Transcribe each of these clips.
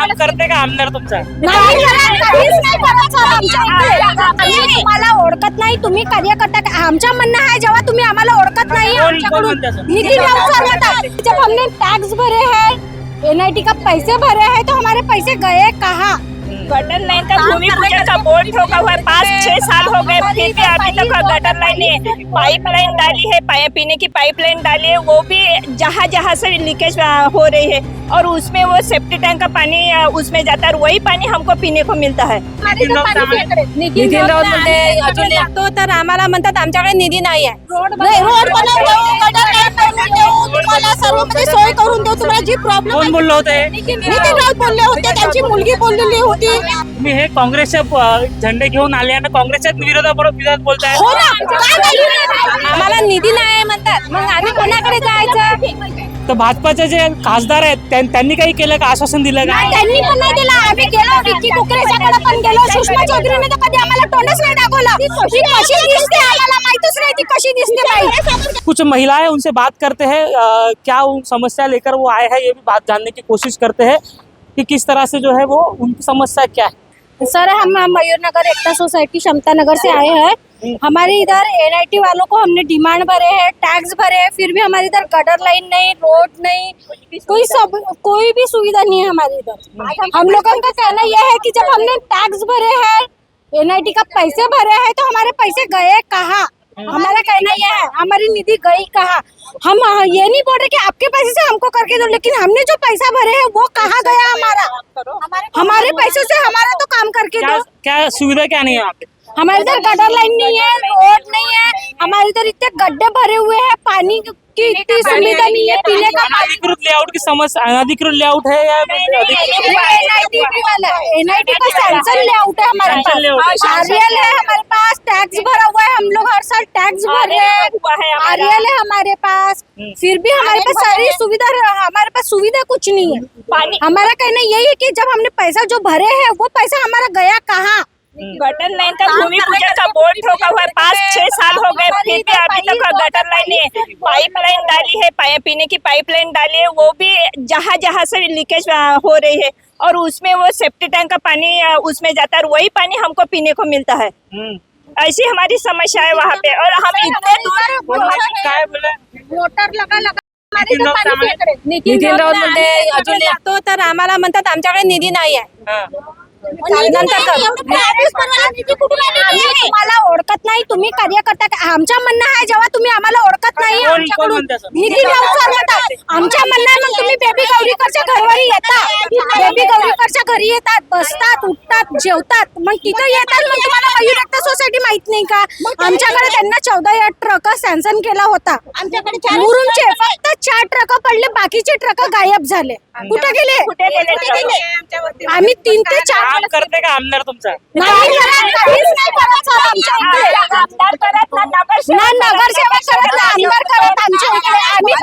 काम करते का आमदार तुमचा? नाही करत, काहीच नाही करत सर आमच्या इकडे. आम्ही तुम्हाला ओळखत नाही तुम्ही कार्यकर्ता का- आमचं म्हणणं आहे जेव्हा तुम्ही आम्हाला ओळखत नाही कोण- कोण आमच्याकडून म्हणतं असं? नितीन राऊत सर म्हणतात जब हमने टैक्स भरे हैं एनआईटी का पैसे भरे हैं तो हमारे पैसे गए कहाँ? गटर लाइन का? भूमि पूजन का बोर्ड ठोका हुआ है? पाँच छह साल हो गए फिर भी अभी तक गटर लाइन नहीं है। पाइप लाइन डाली है पीने की पाइप लाइन डाली है वो भी जहाँ जहाँ से लीकेज हो रही है। और उसमें वो सेफ्टी टैंक का पानी उसमें जाता है और वही पानी हमको पीने को मिलता है। नितीन राऊत त्यामुळे- नितीन राऊत म्हणते अजून लागतो तर आम्हाला म्हणतात आमच्याकडे निधी नाही आहे. रोड तुम्हाला सर्वमध्ये सोय करून देऊ तुम्हाला जी प्रॉब्लेम कोण बोललो होते नितीन राऊत बोलले होते त्यांची मुलगी बोललेली होती. तुम्ही हे काँग्रेसचे अ, झेंडे घेऊन आले आणि काँग्रेसच्या विरोधात विरोधात बोलताय हो? आम्हाला निधी नाही म्हणतात. मग आम्ही कोणाकडे जायचं? तर भाजपाचे जे खासदार आहेत त्यां- त्यांनी काही केलं का? आश्वासन दिलं का? त्यांनी पण नाही दिला आम्ही गेलो विक्की कुकरेच्याकडे पण गेलो. सुषमा चौधरीने तर कधी आम्हाला तोंडच नाही दाखवलं. ती कशी दिसते आम्हाला माहितच नाही. ती कशी दिसते बाई? कुछ महिलाएँ उनसे बात करते हैं क्या उन समस्या लेकर वो आए हैं ये भी बात जानने की कोशिश करते हैं कि किस तरह से जो है वो उनकी समस्या क्या है। सर हम मयूर नगर एकता सोसाइटी क्षमता नगर से आए हैं। हमारे इधर एनआईटी वालों को हमने डिमांड भरे हैं टैक्स भरे हैं फिर भी हमारे इधर गटर लाइन नहीं रोड नहीं कोई सब कोई भी सुविधा नहीं है हमारे इधर। हम लोगों का कहना यह है कि जब हमने टैक्स भरे हैं एनआईटी का पैसे भरे हैं तो हमारे पैसे गए कहाँ? हमारा कहना यह है हमारी निधि गई कहा? हम ये नहीं बोल रहे कि आपके पैसे से हमको करके दो लेकिन हमने जो पैसा भरे हैं वो कहाँ गया हमारा? हमारे पैसे से हमारा तो काम करके दो। क्या सुविधा क्या नहीं है हमारे इधर गटर लाइन नहीं है रोड नहीं है हमारे इधर इतने गड्ढे भरे हुए हैं पानी की इतनी सुविधा नहीं है पीने का अनाधिकृत लेआउट की समस्या अनाधिकृत लेआउट है या एनआईटी वाला एनआईटी का सैंक्शन लेआउट है हमारे। Sanction layout है। पास आरएल है हमारे पास टैक्स भरा हुआ है हम लोग हर साल टैक्स भर रहे हैं। है हमारा। है हमारे पास। फिर भी हमारे पास सारी सुविधा हमारे पास सुविधा कुछ नहीं है। हमारा कहना यही है की जब हमने पैसा जो भरे है वो पैसा हमारा गया कहाँ? गटर लाइन का भूमि पूजन का बोर्ड ठोका हुआ है पाँच छह साल हो गए फिर भी अभी तक गटर लाइन नहीं है पाइप लाइन डाली है पीने की पाइप लाइन डाली है वो भी जहाँ जहाँ से लीकेज हो रही है और उसमें वो सेफ्टी टैंक का पानी उसमें जाता है वही पानी हमको पीने को मिलता है। हम्म. ऐसी हमारी समस्या है वहाँ पे और हम इतने दूर मोटर लगा लगा नितीन राऊत म्हणते अजून लागतो तर आम्हाला म्हणतात आमच्याकडे निधी नाही आहे. तुम्हाला ओळखत नाही तुम्ही कार्यकर्ता का- आमचं म्हणणं आहे जेव्हा तुम्ही आम्हाला ओळखत नाही आमच्याकडून म्हणतात आमच्या म्हणणं मग तुम्ही बेबी गौरीकरच्या घरवरी येता. बेबी गौरीकरच्या घरी येतात बसतात उठतात जेवतात. मग तिथं येतात मग तुम्हाला मयूर एकता सोसायटी माहीत नाही का? आमच्याकडे त्यांना चौदा या ट्रक सँक्शन केला होता. मुरुमचे फक्त चार ट्रक पडले बाकीचे ट्रक गायब झाले. कुठे गेले? कुठे गेले? ट्रक? आम्ही तीन ते चार काम करते का आमदार तुमचा? नाही करत, काहीच नाही करत सर आमच्या इकडे. आमदार करत ना नगरसेवक ना नगरसेवक करत ना आमदार करत आमच्या इकडे आम्ही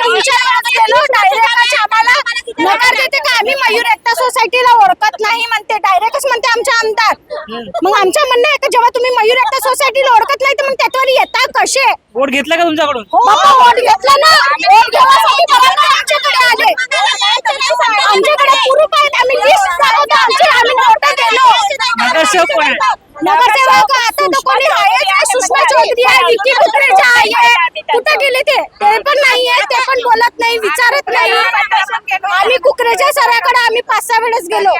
गेलो डायरेक्टच आम्हाला नगर देते का? आम्ही मयूर एकता सोसायटीला ओळखत नाही म्हणते डायरेक्टच म्हणते आमचे आमदार. मग आमचं म्हणणं आहे का जेव्हा तुम्ही मयूर एकता सोसायटीला ओळखत नाही तर मग त्याच्यावर येता कसे? वोट घेतला का तुमच्याकडून? बाबा वोट घेतला ना? वोट घेण्यासाठी बरोबर आमच्याकडे आले. आमच्याकडे प्रूफ आहेत आम्ही लिस्ट दाखवतो आमची आम्ही नोटा गेलो. नगरसेवक कोण आहे? नगरसेवक आता तो कोणी आहे? सुषमा चौधरी आहे विकी आहे. कुठं गेले ते? ते पण नाही आहे ते पण बोलत नाही विचारत नाही. आम्ही कुकरेच्या सराकडे आम्ही पाच सहा वेळेस गेलो.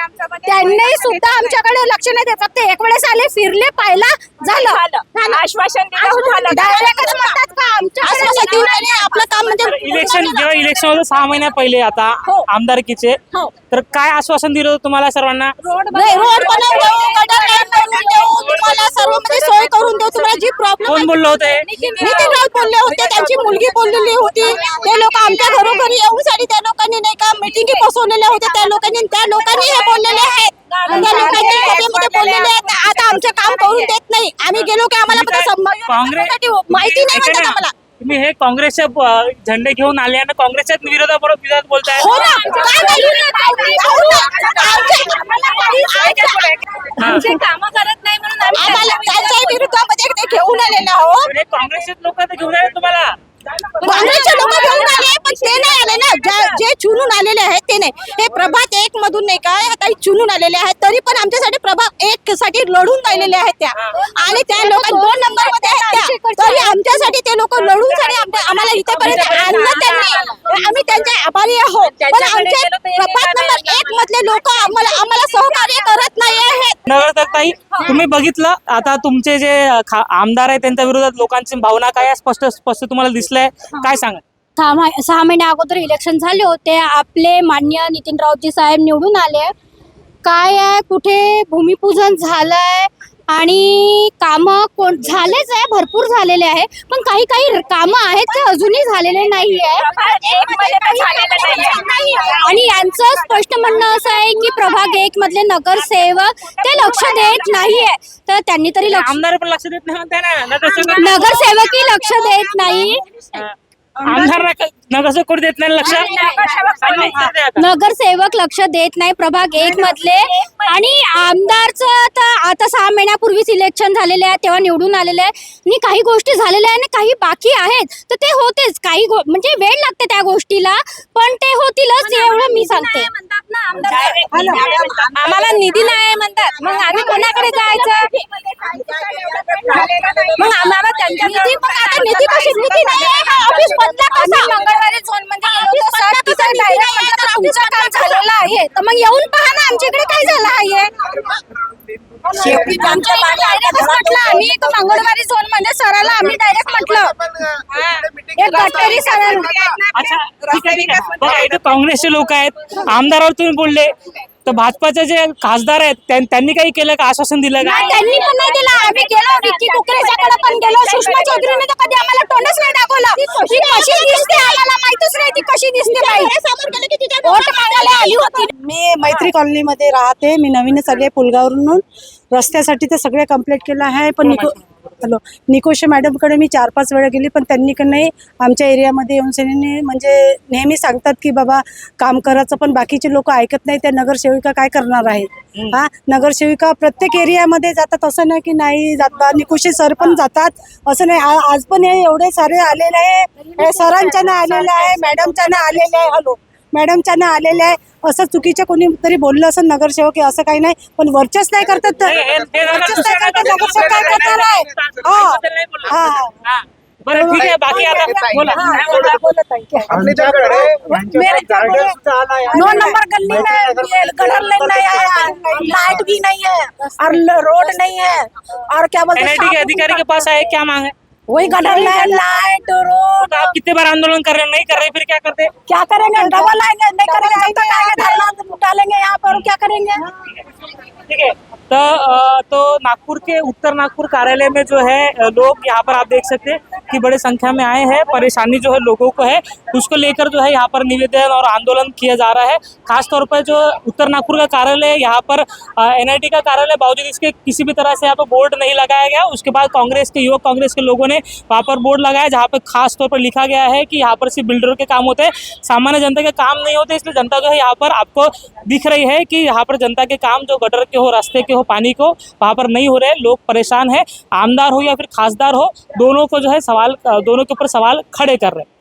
त्यांनी सुद्धा आमच्याकडे लक्ष नाही देत. फक्त एक वेळेस आले फिरले पाहिला झालं. आश्वासन दिलं झालं डायरेक्टच म्हणतात का आमच्याकडे आपलं काम म्हणजे इलेक्शन जेव्हा इलेक्शन होतं सहा महिन्या पहिले आता आमदारकीचे. तर काय आश्वासन दिलं होतं तुम्हाला सर्वांना? नाही, रोड बनवून देऊ गटर लाईन बनवून देऊ तुम्हाला सर्वमध्ये सोय करून देऊ तुम्हाला बोललो होते. नितीन राऊत बोलले होते त्यांची मुलगी बोललेली होती. ते लोक आमच्या घरोघरी येऊन साठी त्या लोकांनी नाही का मिटिंगी बसवलेल्या होत्या त्या लोकांनी त्या लोकांनी हे बोललेले आहेत त्या लोकांनी बोललेले आहेत आता आमचं काम करून देत नाही. आम्ही गेलो की आम्हाला काँग्रेस माहिती नाही आम्हाला. तुम्ही हे काँग्रेसचे अ, झेंडे घेऊन आले आणि काँग्रेसच्या विरोधात विरोधात बोलताय. हो. आमचे कामं करत नाही म्हणून आम्हाला त्यांच्या घेऊन आलेले आहोत. पण हे काँग्रेसचे लोक तर घेऊन आले तुम्हाला. काँग्रेसचे लोक घेऊन आले. पण ते नाही आले ना. जे चुनून आलेले आहेत ते नाही. हे प्रभात एक मधून नाही काय ताई चुनून आलेल्या आहेत. तरी पण आमच्यासाठी प्रभाग एक साठी लढून राहिलेले आहेत त्या. आणि त्या लोक दोन नंबरमध्ये आहेत त्या. तरी आमच्यासाठी ते लोक लढून आम्हाला इथेपर्यंत आणलं त्यांनी. आम्ही त्यांचे आभारी आहोत. पण आमचे प्रभाग नंबर एक मधले लोक आम्हाला आम्हाला सहकार्य करत नाही आहेत. नगरसेवक ताई तुम्ही बघितलं? आता तुमचे जे आमदार आहेत त्यांच्या विरोधात लोकांची भावना काय स्पष्ट स्पष्ट तुम्हाला दिसलंय. काय सांगा सहा सहा महिन्या अगोदर इलेक्शन झाले होते. आपले मान्य नितीन राऊतजी साहेब निवडून आले. काय आहे? कुठे भूमिपूजन झालंय? आणि कामं कोण झालेच आहे भरपूर झालेले आहे. पण काही काही कामं आहेत ते अजूनही झालेले नाही नाहीये. आणि यांचं स्पष्ट म्हणणं असं आहे की प्रभाग एक मधले नगरसेवक ते लक्ष देत नाहीये. तर त्यांनी तरी लक्ष आमदार पण लक्ष देत नाही नगरसेवकही लक्ष देत नाही. आमदार नग- नगरसेवक देत नाही लक्ष. नगरसेवक लक्ष देत नाही. प्रभाग एक मधले. आणि आमदारचं तर आता सहा महिन्यापूर्वीच इलेक्शन झालेले आहे. तेव्हा निवडून आलेले आहे. आणि काही गोष्टी झालेल्या आहे आणि काही बाकी आहेत. तर ते होतेच. काही गो- म्हणजे वेळ लागते त्या गोष्टीला. पण ते होतीलच. एवढं मी सांगते. आम्हाला निधी नाही म्हणतात. मग आम्ही कोणाकडे जायचं? मग आम्हाला त्यांच्या निधी पण आता निधी कशी निधी नाही? आहे हा ऑफिस बदला कसा? मंगळवारी झोनमध्ये गेलो होतो सर तिथं म्हटलं तुमचं काम झालेलं आहे. तर मग येऊन पहा ना आमच्याकडे काय झालं आहे? आमच्या म्हटलं? आम्ही एक मंगळवारी झोनमध्ये सराला आम्ही डायरेक्ट म्हटलं. एक गटरी सरांना अच्छा ठीक आहे. ठीक आहे बघा इथे काँग्रेसचे लोक आहेत. आमदारावर तुम्ही बोलले. तर भाजपाचे जे खासदार आहेत त्यां- त्यांनी काही केलं का? आश्वासन दिलं का? नाही, त्यांनी पण नाही दिला. आम्ही गेलो विक्की कुकरेच्याकडे पण गेलो. सुषमा चौधरीने तर कधी आम्हाला तोंडच नाही दाखवलं. ती कशी दिसते आम्हाला माहितच नाही. ती कशी दिसते बाई? वोट मागायला आली होती. मी मैत्री कॉलनीमध्ये राहते. मी नवीनच आली आहे पुलगावरून. रस्त्यासाठी ते सगळे कंप्लीट केलं आहे. पण निको हॅलो. निकोशे मॅडमकडे मी चार पाच वेळा गेली पण त्यांनी का नाही आमच्या एरियामध्ये येऊन सनी म्हणजे नेहमी सांगतात की बाबा काम करायचं पण बाकीचे लोक ऐकत नाही त्या नगरसेविका काय करणार आहेत? हा? नगरसेविका प्रत्येक एरियामध्ये जातात असं नाही की नाही जात निकोशे सर पण जातात असं नाही. आज पण हे एवढे सारे आलेले आहे. हे सरांच्या ना आलेले आहे मॅडमच्या ना आलेले आहे. हॅलो. मॅडमच्या ना आलेले आहे. असं चुकीचं कोणी तरी बोललं असं नगरसेवक आहे असं काही नाही. पण वर्चस नाही करतात तर हे- हे- हे नका वर्चस दुसऱ्या नाही करतात नगरसेवक काय करणार आहे? हा. हा हा. हा. बरं ठीक आहे बाकी आता बोला. अपने जो घर है मेरे गार्डन से आना है नौ नंबर गली में ये गटर लाइन नहीं आया. लाइट भी नहीं है और ल- रोड नहीं है. और क्या बोलते हैं, एनआईटी के अधिकारी के पास आए क्या मांगे? वही गटर लाइन लाइट रोड। आप कितने बार आंदोलन कर रहे हैं? नहीं कर रहे फिर क्या करते क्या करेंगे? डबल आएंगे नहीं करेंगे जब तक आएंगे धरना डालेंगे यहाँ पर क्या करेंगे? ठीक है तो तो नागपुर के उत्तर नागपुर कार्यालय में जो है लोग यहाँ पर आप देख सकते हैं। कि बड़े संख्या में आए हैं, परेशानी जो है लोगों को है। उसको लेकर जो है यहाँ पर निवेदन और आंदोलन किया जा रहा है। खासतौर पर जो उत्तर नागपुर का कार्यालय है, यहाँ पर एनआईटी का कार्यालय बावजूद इसके किसी भी तरह से यहाँ पर बोर्ड नहीं लगाया गया। उसके बाद कांग्रेस के, युवक कांग्रेस के लोगों ने वहाँ पर बोर्ड लगाया, जहाँ पर खास तौर पर लिखा गया है कि यहाँ पर सिर्फ़ बिल्डरों के काम होते हैं। सामान्य जनता के काम नहीं होते, इसलिए जनता जो है यहाँ पर आपको दिख रही है कि यहाँ पर जनता के काम जो गटर के हो, रास्ते के हो, पानी को वहाँ पर नहीं हो रहे। लोग परेशान हैं, आमदार हो या फिर खासदार हो, दोनों को जो है सवाल दोनों के ऊपर सवाल खड़े कर रहे हैं।